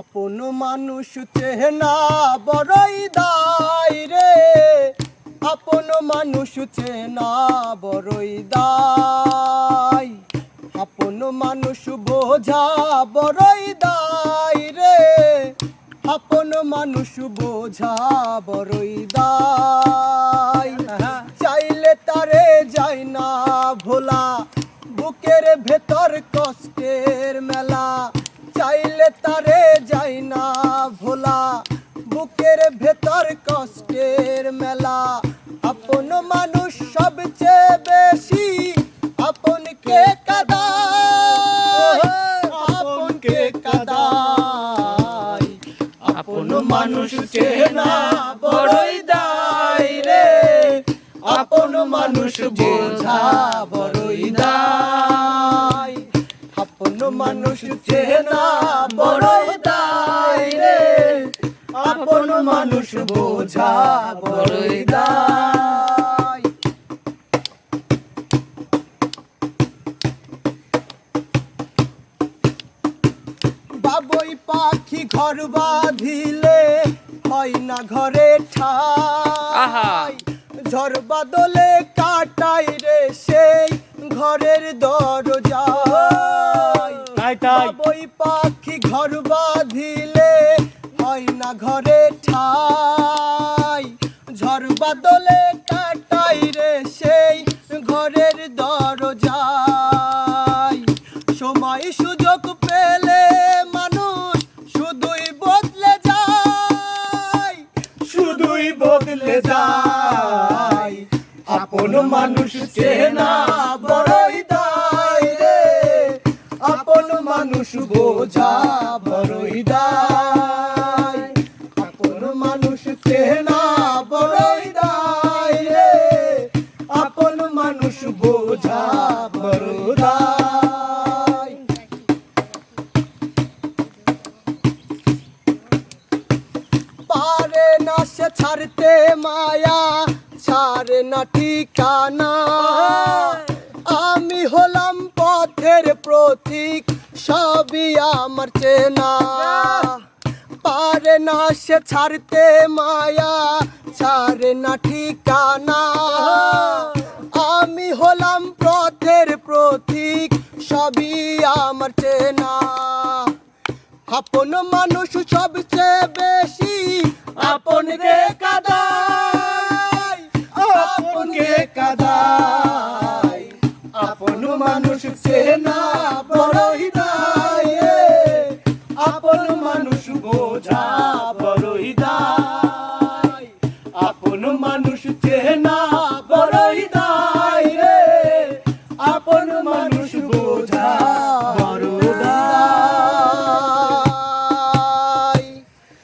আপন মানুষ চেহনা বড়ই দায় রে। আপন মানুষ চেনা বড়ই দায়। আপন মানুষ বোঝা বড়ই দায় রে। আপন মানুষ বোঝা বড়ই দায়। চাইলে তারে যায় না ভোলা, বুকের ভেতর কষ্টের মেলা। তারে যাই না ভোলা, বুকের ভেতর কষ্টের মেলা। আপন মানুষ সবচেয়ে বেশি আপনকে কাদায় আপনকে কাদায় আপন মানুষ চেনা বড়ই দায় রে। আপন মানুষ বোঝা বড়ই দায়। আপন চেনা বড়ই দায় রে। আপন মানুষ বোঝা বড়ই দায়। বাবুই পাখি ঘর বাঁধিলে হয় না ঘরে। ঠাই। ঝড় বাদলে কাটাই রে সেই ঘরের দরজায়। তাই বাবুই পাখি ঘর বাঁধিলে হয় না ঘরে ঠাই। ঝড় বাদলে কাটাই রে সেই ঘরের সময় সুযোগ পেলে মানুষ শুধুই বদলে যায়। শুধুই বদলে যায়। আপন মানুষ চেনা রে আপন মানুষ বোঝা বড়ই দায়। আপন মানুষ চেনা বড়ই দায় রে। আপন মানুষ বোঝা বড় পারে ছাড়তে মায়া, ছাড়ে না ঠিকানা। আমি হলাম পথের প্রতীক সবই আমার চেনা। পারে না সে ছাড়তে মায়া, ছাড়ে না ঠিকানা। আমি হলাম পথের প্রতীক, সবই আমার চেনা। আপন মানুষ সবচেয়ে বেশি আপনকে কাদায় আপনকে কাদায়। বোঝা বড়ই দায়। আপন মানুষ চেনা বড়ই দায়।